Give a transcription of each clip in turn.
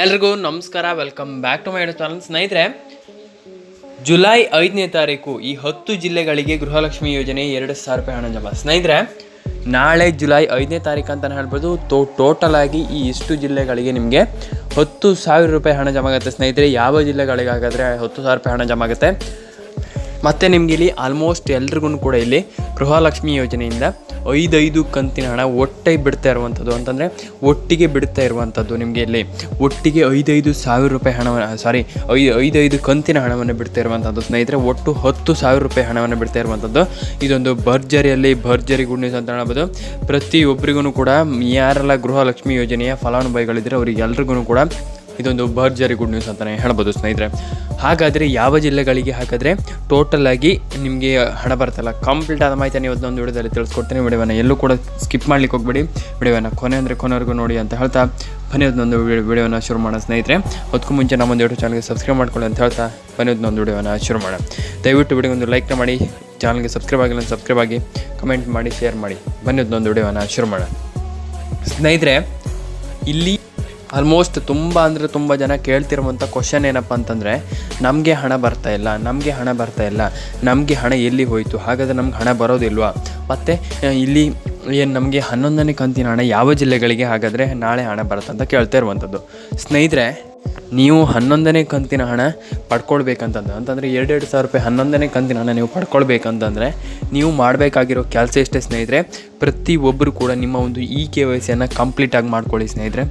ಎಲ್ರಿಗೂ, ನಮಸ್ಕಾರ. Welcome back to my channel ಸ್ನೇಹಿತರೆ ಜುಲೈ ಐದನೇ ತಾರೀಕು ಈ ಹತ್ತು ಜಿಲ್ಲೆಗಳಿಗೆ ಗೃಹಲಕ್ಷ್ಮಿ ಯೋಜನೆ ಎರಡು ಸಾವಿರ ರೂಪಾಯಿ ಹಣ ಜಮಾ. ಸ್ನೇಹಿತರೆ, ನಾಳೆ ಜುಲೈ ಐದನೇ ತಾರೀಕು ಅಂತಲೇ ಹೇಳ್ಬೋದು. ತೋ ಟೋಟಲ್ ಆಗಿ ಈ ಇಷ್ಟು ಜಿಲ್ಲೆಗಳಿಗೆ ನಿಮಗೆ ಹತ್ತು ಸಾವಿರ ರೂಪಾಯಿ ಹಣ ಜಮಾ ಆಗುತ್ತೆ. ಸ್ನೇಹಿತರೆ, ಯಾವ ಜಿಲ್ಲೆಗಳಿಗೆ ಹಾಗಾದರೆ ಹತ್ತು ಸಾವಿರ ರೂಪಾಯಿ ಹಣ ಜಮಾ ಆಗುತ್ತೆ? ಮತ್ತು ನಿಮಗೆ ಇಲ್ಲಿ ಆಲ್ಮೋಸ್ಟ್ ಎಲ್ರಿಗೂ ಕೂಡ ಇಲ್ಲಿ ಗೃಹಲಕ್ಷ್ಮಿ ಯೋಜನೆಯಿಂದ ಐದೈದು ಕಂತಿನ ಹಣ ಒಟ್ಟೆ ಬಿಡ್ತಾ ಇರುವಂಥದ್ದು. ಅಂತಂದರೆ ಒಟ್ಟಿಗೆ ಬಿಡ್ತಾ ಇರುವಂಥದ್ದು ನಿಮಗೆ ಇಲ್ಲಿ. ಒಟ್ಟಿಗೆ ಐದೈದು ಸಾವಿರ ರೂಪಾಯಿ ಹಣವನ್ನು ಸಾರಿ ಐ, ಐದೈದು ಕಂತಿನ ಹಣವನ್ನು ಬಿಡ್ತಾ ಇರುವಂಥದ್ದು. ಸ್ನೇಹಿತರೆ, ಒಟ್ಟು ಹತ್ತು ಸಾವಿರ ರೂಪಾಯಿ ಹಣವನ್ನು ಬಿಡ್ತಾ ಇರುವಂಥದ್ದು. ಇದೊಂದು ಭರ್ಜರಿಯಲ್ಲಿ ಭರ್ಜರಿ ಗುಡ್ ನ್ಯೂಸ್ ಅಂತ ಹೇಳ್ಬೋದು ಪ್ರತಿಯೊಬ್ಬರಿಗೂ ಕೂಡ ಯಾರೆಲ್ಲ ಗೃಹಲಕ್ಷ್ಮಿ ಯೋಜನೆಯ ಫಲಾನುಭವಿಗಳಿದ್ರೆ ಅವರಿಗೆ ಎಲ್ರಿಗೂ ಕೂಡ ಇದೊಂದು ಭರ್ಜರಿ ಗುಡ್ ನ್ಯೂಸ್ ಅಂತಲೇ ಹೇಳ್ಬೋದು ಸ್ನೇಹಿತರೆ. ಹಾಗಾದರೆ ಯಾವ ಜಿಲ್ಲೆಗಳಿಗೆ ಹಾಕಿದ್ರೆ ಟೋಟಲ್ ಆಗಿ ನಿಮಗೆ ಹಣ ಬರ್ತಲ್ಲ ಕಂಪ್ಲೀಟ್ ಆದ ಮಾಹಿತಿ ನೀವು ಒಂದು ವಿಡಿಯೋದಲ್ಲಿ ತಿಳಿಸ್ಕೊಡ್ತೀನಿ. ವಿಡಿಯೋವನ್ನು ಎಲ್ಲೂ ಕೂಡ ಸ್ಕಿಪ್ ಮಾಡ್ಲಿಕ್ಕೆ ಹೋಗ್ಬೇಡಿ. ವಿಡಿಯೋವನ್ನು ಕೊನೆ ಅಂದರೆ ಕೊನೆವರೆಗೂ ನೋಡಿ ಅಂತ ಹೇಳ್ತಾ ಬನ್ನಿ ಅದನ್ನೊಂದು ವಿಡಿಯೋನ ಶುರು ಮಾಡೋಣ ಸ್ನೇಹಿತರೆ. ಅದಕ್ಕೂ ಮುಂಚೆ ನಮ್ಮ ಒಂದು ಯೂಟ್ಯೂಬ್ ಚಾನಲ್ಗೆ ಸಬ್ಸ್ಕ್ರೈಬ್ ಮಾಡ್ಕೊಳ್ಳಿ ಅಂತ ಹೇಳ್ತಾ ಬನ್ನಿ ಅದನ್ನೊಂದು ವಿಡಿಯೋನ ಶುರು ಮಾಡೋಣ. ದಯವಿಟ್ಟು ವಿಡಿಯೋ ಒಂದು ಲೈಕ್ನ ಮಾಡಿ. ಚಾನಲ್ಗೆ ಸಬ್ಸ್ಕ್ರೈಬ್ ಆಗಿಲ್ಲ ಸಬ್ಸ್ಕ್ರೈಬ್ ಆಗಿ ಕಮೆಂಟ್ ಮಾಡಿ ಶೇರ್ ಮಾಡಿ. ಬನ್ನಿ ಅದನ್ನೊಂದು ವಿಡಿಯೋನ ಶುರು ಮಾಡೋಣ. ಸ್ನೇಹಿತರೆ, ಇಲ್ಲಿ ಆಲ್ಮೋಸ್ಟ್ ತುಂಬ ಅಂದರೆ ತುಂಬ ಜನ ಕೇಳ್ತಿರುವಂಥ ಕ್ವಶನ್ ಏನಪ್ಪ ಅಂತಂದರೆ, ನಮಗೆ ಹಣ ಬರ್ತಾ ಇಲ್ಲ, ನಮಗೆ ಹಣ ಬರ್ತಾ ಇಲ್ಲ, ನಮಗೆ ಹಣ ಎಲ್ಲಿ ಹೋಯಿತು, ಹಾಗಾದರೆ ನಮ್ಗೆ ಹಣ ಬರೋದಿಲ್ವಾ? ಮತ್ತು ಇಲ್ಲಿ ಏನು ನಮಗೆ ಹನ್ನೊಂದನೇ ಕಂತಿನ ಹಣ ಯಾವ ಜಿಲ್ಲೆಗಳಿಗೆ ಹಾಗಾದರೆ ನಾಳೆ ಹಣ ಬರುತ್ತೆ ಅಂತ ಕೇಳ್ತಾ ಇರುವಂಥದ್ದು. ಸ್ನೇಹಿತರೆ, ನೀವು ಹನ್ನೊಂದನೇ ಕಂತಿನ ಹಣ ಪಡ್ಕೊಳ್ಬೇಕಂತಂದ್ರೆ, ಅಂತಂದರೆ ಎರಡೆರಡು ಸಾವಿರ ರೂಪಾಯಿ ಹನ್ನೊಂದನೇ ಕಂತಿನ ಹಣ ನೀವು ಪಡ್ಕೊಳ್ಬೇಕಂತಂದರೆ, ನೀವು ಮಾಡಬೇಕಾಗಿರೋ ಕೆಲಸ ಎಷ್ಟೇ ಸ್ನೇಹಿತರೆ ಪ್ರತಿಯೊಬ್ಬರು ಕೂಡ ನಿಮ್ಮ ಒಂದು ಇ ಕೆ ವೈ ಸಿಯನ್ನು ಕಂಪ್ಲೀಟಾಗಿ ಮಾಡ್ಕೊಳ್ಳಿ ಸ್ನೇಹಿತರೆ.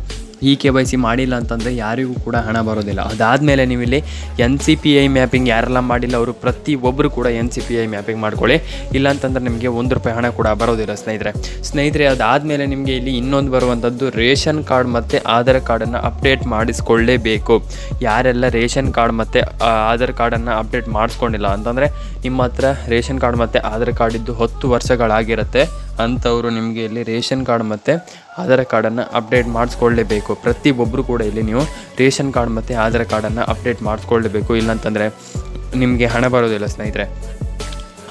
ಇ ಕೆ ವೈ ಸಿ ಮಾಡಿಲ್ಲ ಅಂತಂದರೆ ಯಾರಿಗೂ ಕೂಡ ಹಣ ಬರೋದಿಲ್ಲ. ಅದಾದಮೇಲೆ ನೀವು ಇಲ್ಲಿ N C P I mapping ಯಾರೆಲ್ಲ ಮಾಡಿಲ್ಲ, ಅವರು ಪ್ರತಿ ಒಬ್ಬರು ಕೂಡ N C P I mapping ಮಾಡ್ಕೊಳ್ಳಿ. ಇಲ್ಲ ಅಂತಂದ್ರೆ ನಿಮಗೆ ಒಂದು ರೂಪಾಯಿ ಹಣ ಕೂಡ ಬರೋದಿಲ್ಲ ಸ್ನೇಹಿತರೆ. ಸ್ನೇಹಿತರೆ, ಅದಾದಮೇಲೆ ನಿಮಗೆ ಇಲ್ಲಿ ಇನ್ನೊಂದು ಬರುವಂಥದ್ದು ರೇಷನ್ ಕಾರ್ಡ್ ಮತ್ತು ಆಧಾರ್ ಕಾರ್ಡನ್ನು ಅಪ್ಡೇಟ್ ಮಾಡಿಸ್ಕೊಳ್ಳೇಬೇಕು. ಯಾರೆಲ್ಲ ರೇಷನ್ ಕಾರ್ಡ್ ಮತ್ತು ಆಧಾರ್ ಕಾರ್ಡನ್ನು ಅಪ್ಡೇಟ್ ಮಾಡಿಸ್ಕೊಂಡಿಲ್ಲ ಅಂತಂದರೆ ನಿಮ್ಮ ಹತ್ರ ರೇಷನ್ ಕಾರ್ಡ್ ಮತ್ತು ಆಧಾರ್ ಕಾರ್ಡ್ ಇದ್ದು ಹತ್ತು ವರ್ಷಗಳಾಗಿರುತ್ತೆ. ಅಂಥವರು ನಿಮಗೆ ಇಲ್ಲಿ ರೇಷನ್ ಕಾರ್ಡ್ ಮತ್ತು ಆಧಾರ್ ಕಾರ್ಡನ್ನು ಅಪ್ಡೇಟ್ ಮಾಡಿಸ್ಕೊಳ್ಳೇಬೇಕು. ಪ್ರತಿಯೊಬ್ಬರು ಕೂಡ ಇಲ್ಲಿ ನೀವು ರೇಷನ್ ಕಾರ್ಡ್ ಮತ್ತು ಆಧಾರ್ ಕಾರ್ಡನ್ನು ಅಪ್ಡೇಟ್ ಮಾಡಿಸ್ಕೊಳ್ಳೇಬೇಕು. ಇಲ್ಲಾಂತಂದರೆ ನಿಮಗೆ ಹಣ ಬರೋದಿಲ್ಲ ಸ್ನೇಹಿತರೆ.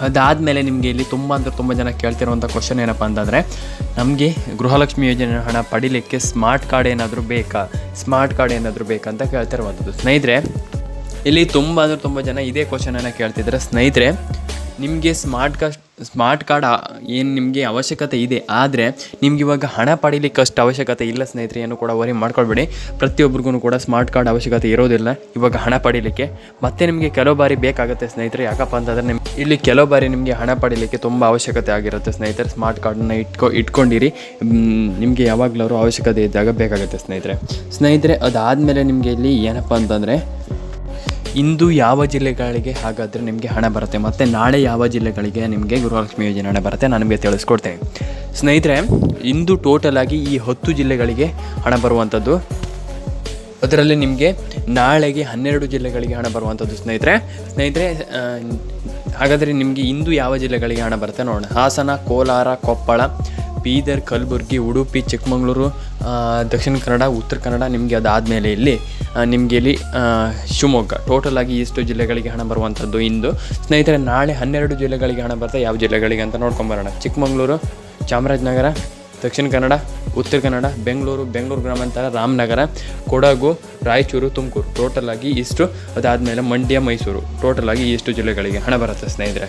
ಅದಾದಮೇಲೆ ನಿಮಗೆ ಇಲ್ಲಿ ತುಂಬ ಅಂದರೆ ತುಂಬ ಜನ ಕೇಳ್ತಿರುವಂಥ ಕ್ವಶನ್ ಏನಪ್ಪ ಅಂತಂದರೆ, ನಮಗೆ ಗೃಹಲಕ್ಷ್ಮಿ ಯೋಜನೆ ಹಣ ಪಡಿಲಿಕ್ಕೆ ಸ್ಮಾರ್ಟ್ ಕಾರ್ಡ್ ಏನಾದರೂ ಬೇಕಾ? ಸ್ಮಾರ್ಟ್ ಕಾರ್ಡ್ ಏನಾದರೂ ಬೇಕಾ ಅಂತ ಕೇಳ್ತಿರುವಂಥದ್ದು ಸ್ನೇಹಿತರೆ, ಇಲ್ಲಿ ತುಂಬ ಅಂದರೆ ತುಂಬ ಜನ ಇದೇ ಕ್ವಶನನ್ನು ಕೇಳ್ತಿದ್ದಾರೆ ಸ್ನೇಹಿತರೆ ನಿಮಗೆ ಸ್ಮಾರ್ಟ್ ಕಾಸ್ಟ್ ಸ್ಮಾರ್ಟ್ ಕಾರ್ಡ್ ಏನು ನಿಮಗೆ ಅವಶ್ಯಕತೆ ಇದೆ, ಆದರೆ ನಿಮ್ಗೆ ಇವಾಗ ಹಣ ಪಡೀಲಿಕ್ಕೆ ಅಷ್ಟು ಅವಶ್ಯಕತೆ ಇಲ್ಲ ಸ್ನೇಹಿತರೆ ಏನು ಕೂಡ ವರಿ ಮಾಡ್ಕೊಳ್ಬೇಡಿ. ಪ್ರತಿಯೊಬ್ಬರಿಗೂ ಕೂಡ ಸ್ಮಾರ್ಟ್ ಕಾರ್ಡ್ ಅವಶ್ಯಕತೆ ಇರೋದಿಲ್ಲ, ಇವಾಗ ಹಣ ಪಡೀಲಿಕ್ಕೆ. ಮತ್ತೆ ನಿಮಗೆ ಕೆಲವು ಬಾರಿ ಬೇಕಾಗುತ್ತೆ, ಸ್ನೇಹಿತರೆ, ಯಾಕಪ್ಪ ಅಂತಂದರೆ ನಿಮ್ಮ ಇಲ್ಲಿ ಕೆಲವು ಬಾರಿ ನಿಮಗೆ ಹಣ ಪಡೀಲಿಕ್ಕೆ ತುಂಬ ಅವಶ್ಯಕತೆ ಆಗಿರುತ್ತೆ, ಸ್ನೇಹಿತರೆ. ಸ್ಮಾರ್ಟ್ ಕಾರ್ಡನ್ನು ಇಟ್ಕೊ, ಇಟ್ಕೊಂಡಿರಿ. ನಿಮಗೆ ಯಾವಾಗಲೂ ಅವಶ್ಯಕತೆ ಇದ್ದಾಗ ಬೇಕಾಗುತ್ತೆ, ಸ್ನೇಹಿತರೆ. ಸ್ನೇಹಿತರೆ, ಅದಾದಮೇಲೆ ನಿಮಗೆ ಇಲ್ಲಿ ಏನಪ್ಪ ಅಂತಂದರೆ ಇಂದು ಯಾವ ಜಿಲ್ಲೆಗಳಿಗೆ ಹಾಗಾದರೆ ನಿಮಗೆ ಹಣ ಬರುತ್ತೆ? ಮತ್ತು ನಾಳೆ ಯಾವ ಜಿಲ್ಲೆಗಳಿಗೆ ನಿಮಗೆ ಗೃಹಲಕ್ಷ್ಮಿ ಯೋಜನೆ ಹಣ ಬರುತ್ತೆ? ನಾನು ನಿಮಗೆ ತಿಳಿಸ್ಕೊಡ್ತೇನೆ. ಸ್ನೇಹಿತರೆ, ಇಂದು ಟೋಟಲ್ ಆಗಿ ಈ ಹತ್ತು ಜಿಲ್ಲೆಗಳಿಗೆ ಹಣ ಬರುವಂಥದ್ದು ಅದರಲ್ಲಿ ನಿಮಗೆ ನಾಳೆಗೆ ಹನ್ನೆರಡು ಜಿಲ್ಲೆಗಳಿಗೆ ಹಣ ಬರುವಂಥದ್ದು ಸ್ನೇಹಿತರೆ. ಸ್ನೇಹಿತರೆ ಹಾಗಾದರೆ ನಿಮಗೆ ಇಂದು ಯಾವ ಜಿಲ್ಲೆಗಳಿಗೆ ಹಣ ಬರುತ್ತೆ ನೋಡೋಣ. ಹಾಸನ, ಕೋಲಾರ, ಕೊಪ್ಪಳ, ಬೀದರ್, ಕಲಬುರ್ಗಿ, ಉಡುಪಿ, ಚಿಕ್ಕಮಗಳೂರು ದಕ್ಷಿಣ ಕನ್ನಡ, ಉತ್ತರ ಕನ್ನಡ ನಿಮಗೆ ಅದಾದಮೇಲೆ ಇಲ್ಲಿ ನಿಮಗೆ ಇಲ್ಲಿ ಶಿವಮೊಗ್ಗ. ಟೋಟಲ್ ಆಗಿ ಇಷ್ಟು ಜಿಲ್ಲೆಗಳಿಗೆ ಹಣ ಬರುವಂಥದ್ದು ಇಂದು. ಸ್ನೇಹಿತರೆ, ನಾಳೆ ಹನ್ನೆರಡು ಜಿಲ್ಲೆಗಳಿಗೆ ಹಣ ಬರ್ತಾ ಯಾವ ಜಿಲ್ಲೆಗಳಿಗೆ ಅಂತ ನೋಡ್ಕೊಂಬರೋಣ ಚಿಕ್ಕಮಗಳೂರು, ಚಾಮರಾಜನಗರ, ದಕ್ಷಿಣ ಕನ್ನಡ, ಉತ್ತರ ಕನ್ನಡ, ಬೆಂಗಳೂರು ಬೆಂಗಳೂರು ಗ್ರಾಮಾಂತರ, ರಾಮನಗರ, ಕೊಡಗು, ರಾಯಚೂರು, ತುಮಕೂರು. ಟೋಟಲ್ ಆಗಿ ಇಷ್ಟು. ಅದಾದಮೇಲೆ ಮಂಡ್ಯ, ಮೈಸೂರು. ಟೋಟಲ್ ಆಗಿ ಇಷ್ಟು ಜಿಲ್ಲೆಗಳಿಗೆ ಹಣ ಬರುತ್ತೆ ಸ್ನೇಹಿತರೆ.